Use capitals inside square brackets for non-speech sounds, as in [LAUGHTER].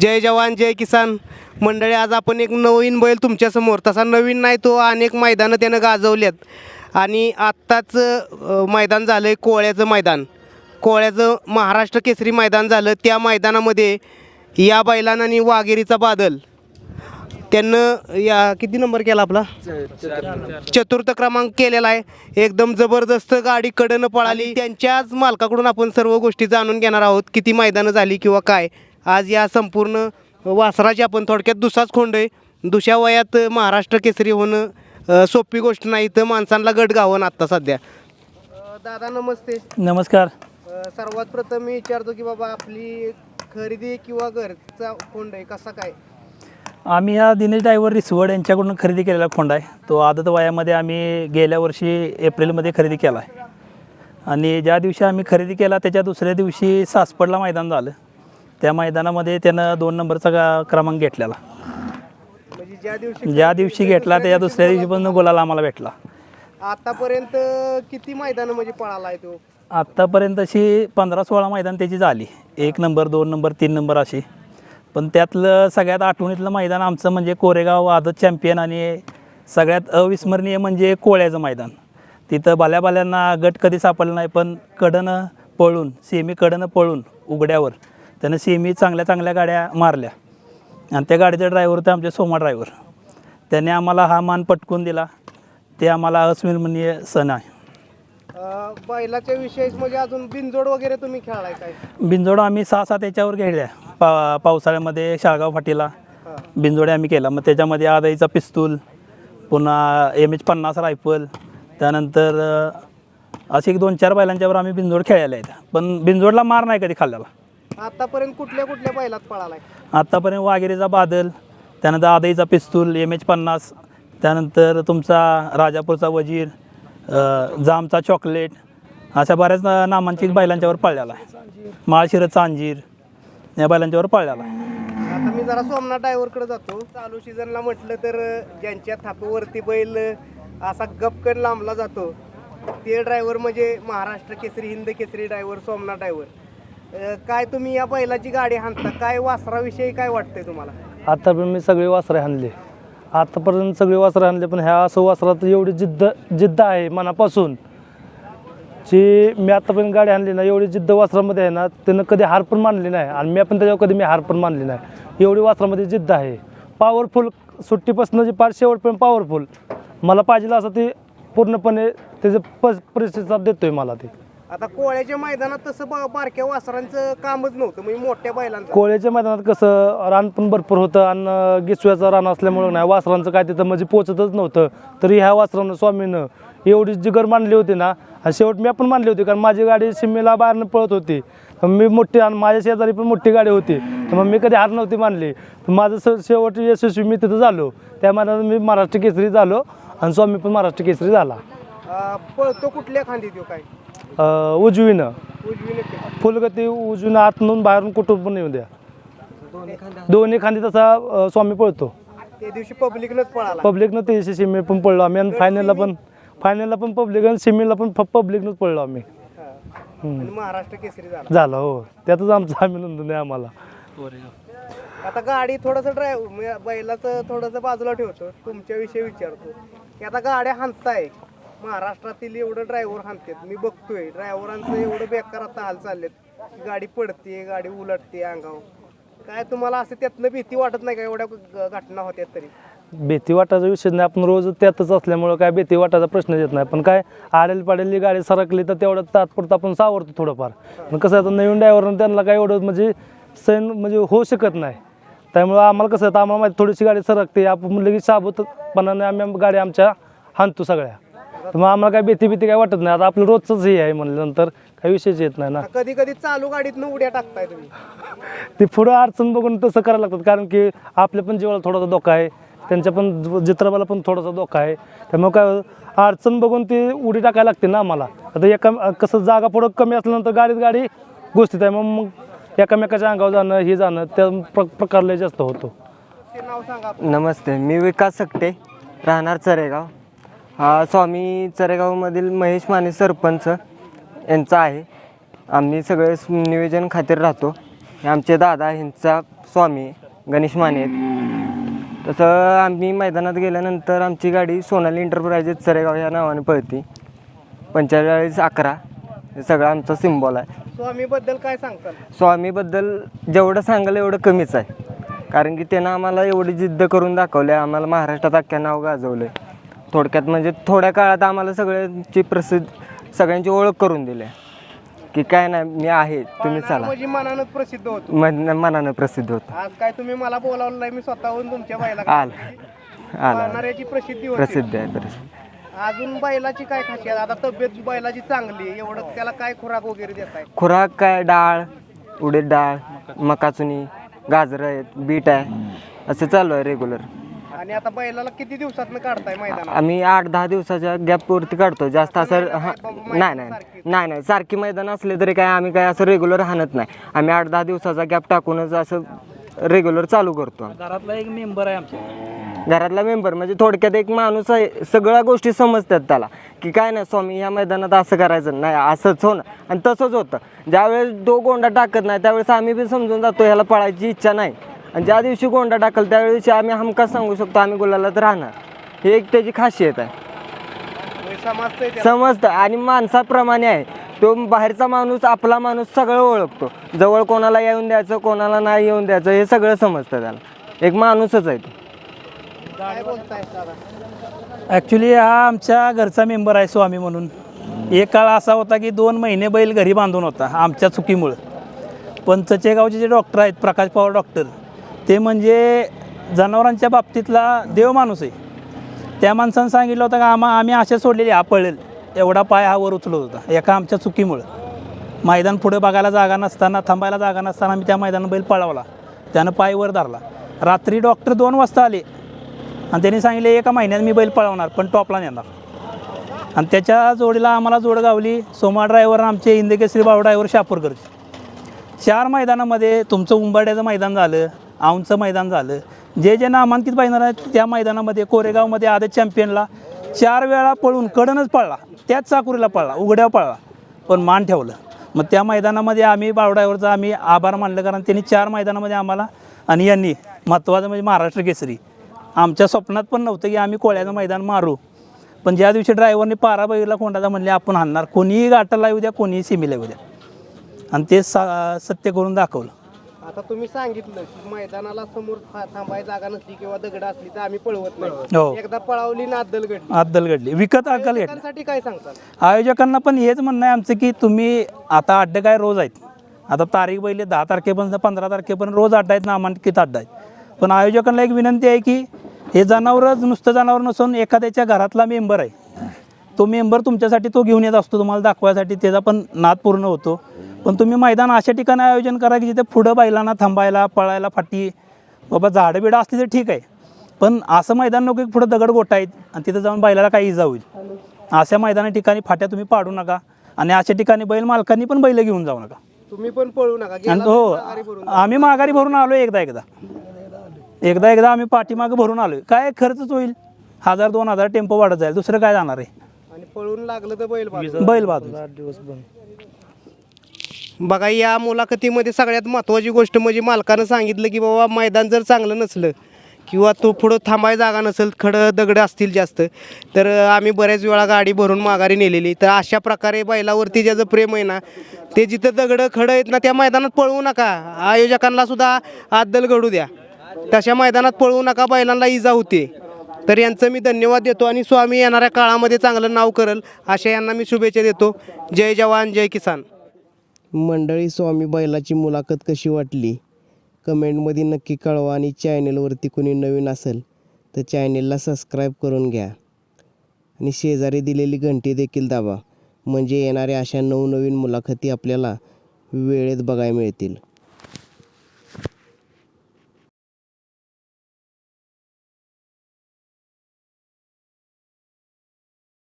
जय जवान जय किसान. मंडळी आज आपण एक नवीन बैल तुमच्यासमोर तसा नवीन नाही तो अनेक मैदानं त्यानं गाजवल्यात. आणि आत्ताच मैदान झालं आहे कोळ्याचं मैदान. कोळ्याचं महाराष्ट्र केसरी मैदान झालं. त्या मैदानामध्ये या बैलानं आणि वाघेरीचा बादल. त्यांनं या किती नंबर केला आपला? चतुर्थ क्रमांक केलेला आहे. एकदम जबरदस्त गाडी कडनं पळाली. त्यांच्याच मालकाकडून आपण सर्व गोष्टी जाणून घेणार आहोत. किती मैदानं झाली किंवा काय. आज या संपूर्ण वासराची आपण थोडक्यात दुसराच खोंड आहे. दुसऱ्या वयात महाराष्ट्र केसरी होणं सोपी गोष्ट नाही तर माणसांना गट गावं आत्ता सध्या. दादा नमस्ते. नमस्कार. सर्वात प्रथम मी विचारतो की बाबा आपली खरेदी किंवा घरचा खोंड आहे कसा काय? आम्ही हा दिनेश ड्रायव्हर रिसवड यांच्याकडून खरेदी केलेला खोंड आहे. तो आदत वयामध्ये आम्ही गेल्या वर्षी एप्रिलमध्ये खरेदी केला आहे. आणि ज्या दिवशी आम्ही खरेदी केला त्याच्या दुसऱ्या दिवशी सासपडला मैदान झालं. त्या मैदानामध्ये त्यानं दोन नंबरचा क्रमांक घेतलेला. म्हणजे ज्या दिवशी ज्या दिवशी घेतला त्याच्या दुसऱ्या दिवशी पण गुलाल आम्हाला भेटला. आतापर्यंत किती मैदान म्हणजे पळाला आहे तो? आत्तापर्यंत अशी पंधरा सोळा मैदान त्याची झाली. एक नंबर दोन नंबर तीन नंबर अशी. पण त्यातलं सगळ्यात आठवणीतलं मैदान आमचं म्हणजे कोरेगाव आदत चॅम्पियन आणि सगळ्यात अविस्मरणीय म्हणजे कोळ्याचं मैदान. तिथं बाल्या बाल्यांना गट कधी सापडला नाही पण कडनं पळून सेमी कडनं पळून उघड्यावर त्यानं सेमी चांगल्या चांगल्या गाड्या मारल्या. आणि त्या गाडीचा ड्रायव्हर होते आमचे सोमा ड्रायव्हर त्याने आम्हाला हा मान पटकून दिला. ते आम्हाला अस्मिरणीय सण आहे. अं, बैलाच्या विषयीच म्हणजे अजून बिनजोड वगैरे तुम्ही खेळाय काय? आम्ही सहा सात याच्यावर घेतल्या पा पावसाळ्यामध्ये शाळगाव फाटीला हा. आम्ही केला. मग त्याच्यामध्ये आदाईचा पिस्तूल पुन्हा एम एच पन्नास रायफल त्यानंतर अ, असे एक दोन चार बैलांच्यावर आम्ही बिनजोड खेळायला आहेत पण बिनजोडला मार नाही कधी खाल्ल्याला. आतापर्यंत कुठल्या कुठल्या बैलात पळालाय? आत्तापर्यंत वाघेरीचा बादल त्यानंतर आदाईचा पिस्तूल एम एच पन्नास त्यानंतर तुमचा राजापूरचा वजीर अ, जामचा चॉकलेट अशा बऱ्याच ना- नामांची बैलांच्यावर पळलेला आहे. माळशिरत चांजीर या बैलांच्यावर पळलेला आहे. आता मी जरा सोमनाथ ड्रायव्हरकडे जातो. चालू सीझनला म्हटलं तर अं, ज्यांच्या थापावरती बैल अं, असा गपकन लांबला जातो ते ड्रायव्हर म्हणजे महाराष्ट्र केसरी हिंद केसरी ड्रायव्हर सोमनाथ ड्रायव्हर काय तुम्ही या बैलाची गाडी हाणता? काय वासराविषयी काय वाटतंय तुम्हाला? आतापर्यंत मी सगळे वासरे आणले आतापर्यंत सगळे वासरे आणले पण ह्या असं वासरात एवढी जिद्द जिद्द आहे मनापासून जी मी आतापर्यंत गाडी आणली ना एवढी जिद्द वासरामध्ये आहे ना त्यानं कधी हार पण मानली नाही. आणि मी पण त्याच्यावर कधी मी हार पण मानली नाही. एवढी वासरामध्ये जिद्द आहे. पॉवरफुल सुट्टीपासून जी पाच शेवटपर्यंत पॉवरफुल मला पाहिजे असं ते पूर्णपणे त्याचं प प्रतिसाद देतोय मला ते. आता कोळ्याच्या मैदानात तसं बा- बारक्या वासरांचं कामच नव्हतं म्हणजे मोठ्या बैलांचं. कोळ्याच्या मैदानात कसं रान पण भरपूर होतं आणि गिचव्याचं रान असल्यामुळं नाही. वासरांचं काय तिथं म्हणजे पोचतच नव्हतं. तरी ह्या वासरानं स्वामीनं एवढी जिगर मानली होती ना आणि शेवट मी पण मानली होती कारण माझी गाडी शिमेला बाहेरनं पळत होती. मी मोठी आणि माझ्या शेजारी पण मोठी गाडी होती. तर मग मी कधी हार नव्हती मानली. पण माझं स शेवट यशस्वी मी तिथं झालो. त्या मैदानात मी महाराष्ट्र केसरी झालो आणि स्वामी पण महाराष्ट्र केसरी झाला. अं, पळतो कुठल्या खांदी तो काय? उजवीनं. उजवीने ते. फुलगती उजवीनं आतून बाहेरून कुठून पण येऊ द्या. दोन्ही खांदी तसा स्वामी पळतो. त्या दिवशी पब्लिकनच पळाला. पब्लिकनं तेवीसशे सिमी पण पडलो आम्ही आणि फायनलला पण फायनलला पण पब्लिक आणि सिमीला पण पब्लिकनंच पडलो आम्ही. हा. महाराष्ट्र केसरी झाला. झालं हो. त्यातच आमचं अभिनंदन आहे आम्हाला. आता गाडी थोडंसं ड्रायव्ह बैलाचं थोडंसं बाजूला ठेवतो. तुमच्याविषयी विचारतो. की आता गाड्या हाणताय. महाराष्ट्रातील एवढं ड्रायव्हर हाणतात. मी बघतोय ड्रायव्हरांचं एवढं बेकार आता हाल चाललेत. गाडी पडते गाडी उलटते अंगावर. काय तुम्हाला असं त्यातनं भीती वाटत नाही का? एवढ्या घटना होत्या तरी. भीती वाटायचा विषय नाही. आपण रोज त्यातच असल्यामुळं काय भीती वाटायचा प्रश्न येत नाही. पण काय आडेल पाडेल गाडी सरकली तर तेवढं तात्पुरतं आपण सावरतो थोडंफार. पण कसं आहे आता नवीन ड्रायव्हरनं त्यांना काय एवढं म्हणजे सहन म्हणजे होऊ शकत नाही. त्यामुळं आम्हाला कसं आहे आम्हाला माहिती थोडीशी गाडी सरकते. आपण लगेच की साबूतपणाने आम्ही आम- गाडी आमच्या हाणतो सगळ्या. तर मग आम्हाला काय भीती भीती काय वाटत नाही. आता आपलं रोजचंच हे आहे म्हणल्यानंतर काही विषयच येत नाही ना. कधी कधी चालू गाडीतनं उड्या टाकताय तुम्ही. [LAUGHS] ते पुढं अडचण बघून तसं करायला लागतात. कारण की आपल्या पण जीवाला थोडासा धोका आहे. त्यांच्या पण चित्रबाला पण थोडासा धोका आहे. त्यामुळे काय अडचण बघून ती उडी टाकायला लागते ना आम्हाला. आता एका कसं जागा पुढं कमी असल्यानंतर गाडीत गाडी गोष्टीत आहे मग मग एकामेकाच्या अंगावर जाणं हे जाणं त्या प्र प्रकार लय जास्त होतो. ते नाव सांगा. नमस्ते. मी विकास सकटे. राहणार चरेगाव. हा स्वामी चरेगावमधील महेश माने सरपंच यांचा आहे. आम्ही सगळे नियोजन खातीर राहतो. हे आमचे दादा ह्यांचा स्वामी गणेश माने आहेत. तसं आम्ही मैदानात गेल्यानंतर आमची गाडी सोनाली इंटरप्राइजेस चरेगाव या नावाने पळती. पंचेचाळीस अकरा हे सगळं आमचा सिम्बॉल आहे. स्वामीबद्दल काय सांगताल? स्वामीबद्दल जेवढं सांगाल एवढं कमीच आहे. कारण की त्यानं आम्हाला एवढी जिद्द करून दाखवली आम्हाला महाराष्ट्रात अख्ख्या नाव गाजवलं थोडक्यात म्हणजे थोड्या काळात आम्हाला सगळ्यांची प्रसिद्ध सगळ्यांची ओळख करून दिली. की काय नाही मी आहे तुम्ही चला. म्हणजे मनानं प्रसिद्ध होतो. मन मनानं प्रसिद्ध होतं. आज काय तुम्ही मला बोलावलं नाही मी स्वतःहून तुमच्या बैला आलं आलं. पाळणाऱ्याची प्रसिद्धी होती. प्रसिद्ध आहे प्रसिद्ध. अजून बैलाची काय खासियत? आता तब्येत बैलाची चांगली आहे. एवढं त्याला काय खुराक वगैरे देताय खुराक काय? डाळ उडीद डाळ मकाचुनी गाजरं आहेत बीट आहे. असं चालू आहे रेग्युलर आणि आता बैलाला किती दिवसात काढताय मैदानात? आम्ही आठ दहा दिवसाच्या गॅपवरती काढतो. जास्त असं हा नाही नाही नाही नाही. सारखी मैदान असले तरी काय आम्ही काय असं रेग्युलर हाणत नाही. आम्ही आठ दहा दिवसाचा गॅप टाकूनच असं रेग्युलर चालू करतो. घरातला एक मेंबर आहे आमच्या. घरातला मेंबर म्हणजे थोडक्यात एक माणूस आहे सगळ्या गोष्टी समजतात त्याला. की काय नाही स्वामी या मैदानात असं करायचं नाही असंच हो ना आणि तसंच होतं. ज्यावेळेस तो गोंडा टाकत नाही त्यावेळेस आम्ही बी समजून जातो ह्याला पळायची इच्छा नाही. आणि ज्या दिवशी गोंडा टाकल दिवशी आम्ही हमखास सांगू शकतो आम्ही गुलालात राहणार. हे एक त्याची खासियत आहे. समजतं. आणि माणसाप्रमाणे आहे. तो बाहेरचा माणूस आपला माणूस सगळं ओळखतो. जवळ कोणाला येऊन द्यायचं कोणाला नाही येऊन द्यायचं हे सगळं समजतं त्याला. एक माणूसच आहे तो. ॲक्च्युली हा आमच्या घरचा मेंबर आहे स्वामी म्हणून. एक काळ असा होता की दोन महिने बैल घरी बांधून होता आमच्या चुकीमुळं. पण चचेगावचे जे डॉक्टर आहेत प्रकाश पवार डॉक्टर ते म्हणजे जनावरांच्या बाबतीतला देव माणूस आहे. त्या माणसानं सांगितलं होतं का आम्हा आम्ही असे सोडलेली हा एवढा पाय हा वर उचलत होता. एका आमच्या चुकीमुळं. मैदान पुढे बघायला जागा नसताना थांबायला जागा नसताना आम्ही त्या मैदानात बैल पळवला. त्यानं पाय वर धरला. रात्री डॉक्टर दोन वाजता आले. आणि त्यांनी सांगितले एका महिन्यात मी बैल पळवणार पण टॉपला नेणार. आणि त्याच्या जोडीला आम्हाला जोड गावली. सोमा ड्रायव्हर आमचे इंदकेश्री भाऊ ड्रायव्हर शापूरकरचे. चार मैदानामध्ये तुमचं उंबाड्याचं मैदान झालं. औंचं मैदान झालं. जे जे नामांकित मैदान आहेत त्या मैदानामध्ये कोरेगावमध्ये आदत चॅम्पियनला चार वेळा पळून कडनच पळला. त्याच चाकुरीला पळला उघड्या पळला. पण मान ठेवलं. मग त्या मैदानामध्ये आम्ही बावडावरचा आम्ही आभार मानलं कारण त्यांनी चार मैदानामध्ये आम्हाला आणि यांनी महत्त्वाचं म्हणजे महाराष्ट्र केसरी. आमच्या स्वप्नात पण नव्हतं की आम्ही कोळ्याचं मैदान मारू. पण ज्या दिवशी ड्रायव्हरने पारा बघितला कोंडाचा म्हणले आपण हाणणार. कोणीही गाठाला येऊ द्या कोणीही सीमेला येऊ द्या. आणि ते सा सत्य करून दाखवलं. आता तुम्ही सांगितलं की मैदानाला समोर था- थांबाय जागा नसली किंवा दगड असली तर आम्ही पळवत हो. नाही. एकदा पळावली ना अद्दल घडली. अद्दल घडली. विकत अक्कल घडली काय सांगताल? आयोजकांना पण हेच म्हणणं आहे आमचं की तुम्ही आता अड्डे काय रोज आहेत. आता तारीख पहिले दहा तारखेपर्यंत पंधरा तारखेपर्यंत रोज अड्डा आहेत नामांकित अड्डा आहेत. पण आयोजकांना एक विनंती आहे की हे जनावरच नुसतं जनावर नसून एखाद्याच्या घरातला मेंबर आहे. तो मेंबर तुमच्यासाठी तो घेऊन येत असतो तुम्हाला दाखवायसाठी त्याचा पण नाद पूर्ण होतो. पण तुम्ही मैदान अशा ठिकाणी आयोजन करा की जिथे पुढं बैलांना थांबायला पळायला फाटी बाबा झाडं बिडं असली तर ठीक आहे. पण असं मैदान नको की पुढं दगड गोटा आहेत आणि तिथं जाऊन बैलाला काही इजा होईल. अशा मैदाना ठिकाणी फाट्या तुम्ही पाडू नका आणि अशा ठिकाणी बैल मालकांनी पण बैल घेऊन जाऊ नका. तुम्ही पण पळू नका. आणि हो आम्ही माघारी भरून आलो एकदा एकदा. एकदा एकदा आम्ही पाठीमागं भरून आलो काय खर्चच होईल? हजार दोन हजार टेम्पो वाढत जाईल. दुसरं काय जाणार आहे? आणि पळून लागलं तर बैल. बैल बाजू दिवस बंद. बघा या मुलाखतीमध्ये सगळ्यात महत्त्वाची गोष्ट म्हणजे मालकानं सांगितलं की बाबा मैदान जर चांगलं नसलं किंवा तो पुढं थांबाय जागा नसेल खडं दगडं असतील जास्त तर आम्ही बऱ्याच वेळा गाडी भरून माघारी नेलेली. तर अशा प्रकारे बैलावरती ज्याचं प्रेम आहे ना ते जिथं दगडं खडं आहेत ना त्या मैदानात पळवू नका. आयोजकांना सुद्धा आदल घडू द्या. तशा मैदानात पळवू नका बैलांना इजा होते. तर यांचं मी धन्यवाद देतो आणि स्वामी येणाऱ्या काळामध्ये चांगलं नाव करल अशा यांना मी शुभेच्छा देतो. जय जवान जय किसान. मंडळी स्वामी बैलाची मुलाखत कशी वाटली? कमेंटमध्ये नक्की कळवा आणि चॅनेलवरती कोणी नवीन असेल तर चॅनेलला सबस्क्राईब करून घ्या. आणि शेजारी दिलेली घंटी देखील दाबा म्हणजे येणाऱ्या अशा नवनवीन मुलाखती आपल्याला वेळेत बघायला मिळतील.